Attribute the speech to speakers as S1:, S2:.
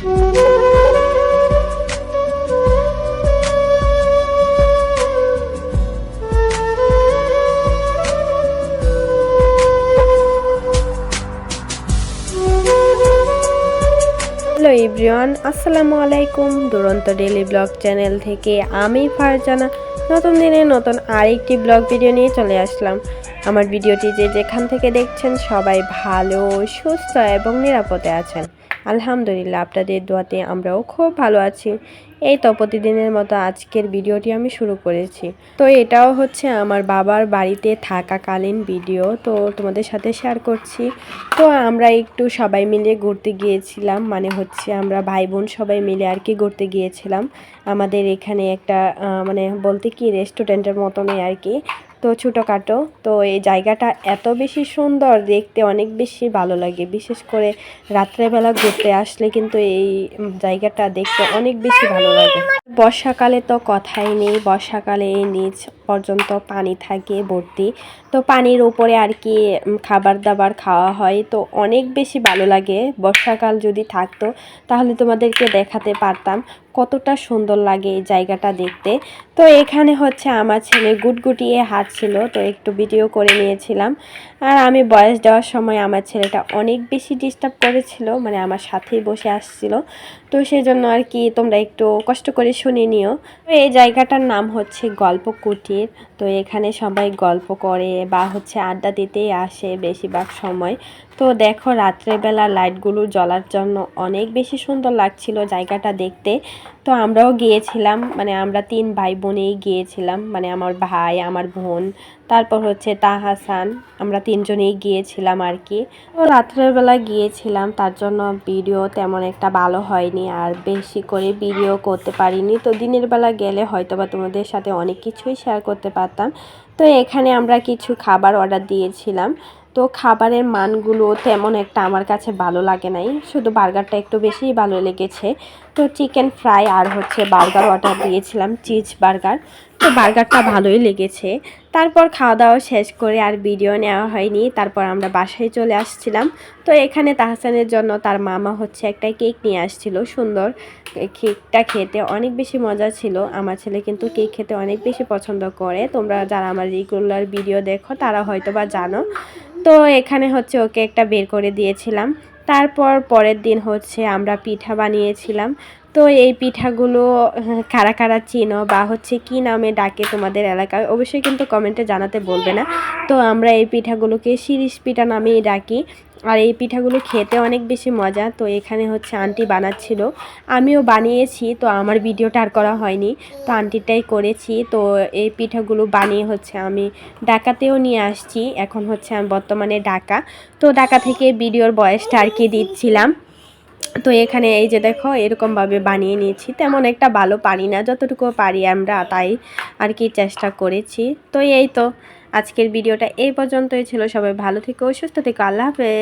S1: Hello everyone, আসসালামু আলাইকুম। দুরন্ত ডেলি ব্লগ চ্যানেল থেকে আমি ফারজানা। নতুন দিনে নতুন আরেকটি ব্লগ ভিডিও নিয়ে চলে আসলাম। আমার ভিডিওটি যে যেখান থেকে দেখছেন সবাই ভালো, সুস্থ এবং নিরাপদে আছেন। আলহামদুলিল্লাহ, আপনাদের দোয়াতে আমরাও খুব ভালো আছি। এই তো প্রতিদিনের মতো আজকের ভিডিওটি আমি শুরু করেছি। তো এটাও হচ্ছে আমার বাবার বাড়িতে থাকাকালীন ভিডিও, তো তোমাদের সাথে শেয়ার করছি। তো আমরা একটু সবাই মিলে ঘুরতে গিয়েছিলাম মানে হচ্ছে আমরা ভাই বোন সবাই মিলে আর কি ঘুরতে গিয়েছিলাম। আমাদের এখানে একটা মানে বলতে কি রেস্টুরেন্টের মতনই আর কি। তো ছোটোখাটো, তো এই জায়গাটা এত বেশি সুন্দর দেখতে, অনেক বেশি ভালো লাগে। বিশেষ করে রাত্রেবেলা ঘুরতে আসলে কিন্তু এই জায়গাটা দেখতে অনেক বেশি ভালো লাগে। বর্ষাকালে তো কথাই নেই, বর্ষাকালে এই নিচ পর্যন্ত পানি থাকে ভর্তি। তো পানির উপরে আর কি খাবার দাবার খাওয়া হয়, তো অনেক বেশি ভালো লাগে। বর্ষাকাল যদি থাকতো, তাহলে তোমাদেরকে দেখাতে পারতাম। কতটা সুন্দর লাগে এই জায়গাটা দেখতে। তো এখানে হচ্ছে আমার ছেলে গুটগুটিয়ে হাঁটছিল, তো একটু ভিডিও করে নিয়েছিলাম। আর আমি বয়স দেওয়ার সময় আমার ছেলেটা অনেক বেশি ডিস্টার্ব করেছিল মানে আমার সাথেই বসে আসছিল। তো সেই জন্য আর কি তোমরা একটু কষ্ট করে শুনে নিও। তো এই জায়গাটার নাম হচ্ছে গল্প কুটির তো এখানে সবাই গল্প করে বা হচ্ছে আড্ডা দিতেই আসে বেশিরভাগ সময়। তো দেখো রাত্রেবেলা লাইটগুলো জ্বলার জন্য অনেক বেশি সুন্দর লাগছিল জায়গাটা দেখতে। তো আমরাও গিয়েছিলাম মানে আমরা তিন ভাই বোনেই গিয়েছিলাম মানে আমার ভাই, আমার বোন, তারপর হচ্ছে তাহাসান, আমরা তিনজনেই গিয়েছিলাম আর কি। তো রাত্রের বেলা গিয়েছিলাম, তার জন্য ভিডিও তেমন একটা ভালো হয়নি আর বেশি করে ভিডিও করতে পারিনি। তো দিনের বেলা গেলে হয়তো বা তোমাদের সাথে অনেক কিছুই শেয়ার করতে পারতাম। তো এখানে আমরা কিছু খাবার অর্ডার দিয়েছিলাম। তো খাবারের মানগুলো তেমন একটা আমার কাছে ভালো লাগে নাই। শুধু বার্গারটা একটু বেশিই ভালো লেগেছে। তো চিকেন ফ্রাই আর হচ্ছে বার্গার অর্ডার দিয়েছিলাম চিজ বার্গার তো বার্গারটা ভালোই লেগেছে। তারপর খাওয়া দাওয়া শেষ করে আর ভিডিও নেওয়া হয়নি। তারপর আমরা বাসায় চলে আসছিলাম। তো এখানে তাহসানের জন্য তার মামা হচ্ছে একটা কেক নিয়ে আসছিল। সুন্দর কেকটা খেতে অনেক বেশি মজা ছিল। আমার ছেলে কিন্তু কেক খেতে অনেক বেশি পছন্দ করে। তোমরা যারা আমার রেগুলার ভিডিও দেখো, তারা হয়তো বা জানো। তো এখানে হচ্ছে ওকে একটা বের করে দিয়েছিলাম। তারপর পরের দিন হচ্ছে আমরা পিঠা বানিয়েছিলাম। তো এই পিঠাগুলো কারা কারা চিনো বা হচ্ছে কি নামে ডাকে তোমাদের এলাকায় অবশ্যই কিন্তু কমেন্টে জানাতে বলবে না। তো আমরা এই পিঠাগুলোকে শিরিষ পিঠা নামেই ডাকি। আর এই পিঠাগুলো খেতে অনেক বেশি মজা। তো এখানে হচ্ছে আন্টি বানাচ্ছিল। আমিও বানিয়েছি, তো আমার ভিডিওটা আর করা হয়নি। তো আন্টিটাই করেছি। তো এই পিঠাগুলো বানিয়ে হচ্ছে আমি ঢাকাতেও নিয়ে আসছি। এখন হচ্ছে আমি বর্তমানে ঢাকা। তো ঢাকা থেকে ভিডিওর বয়সটা আর কি দিচ্ছিলাম। তো এখানে এই যে দেখো, এরকমভাবে বানিয়ে নিয়েছি। তেমন একটা ভালো পারি না, যতটুকু পারি আমরা তাই আর কি চেষ্টা করেছি। তো এই তো আজকের ভিডিওটা এই পর্যন্তই ছিল। সবাই ভালো থেকো, সুস্থ থেকো। আল্লাহ হাফেজ।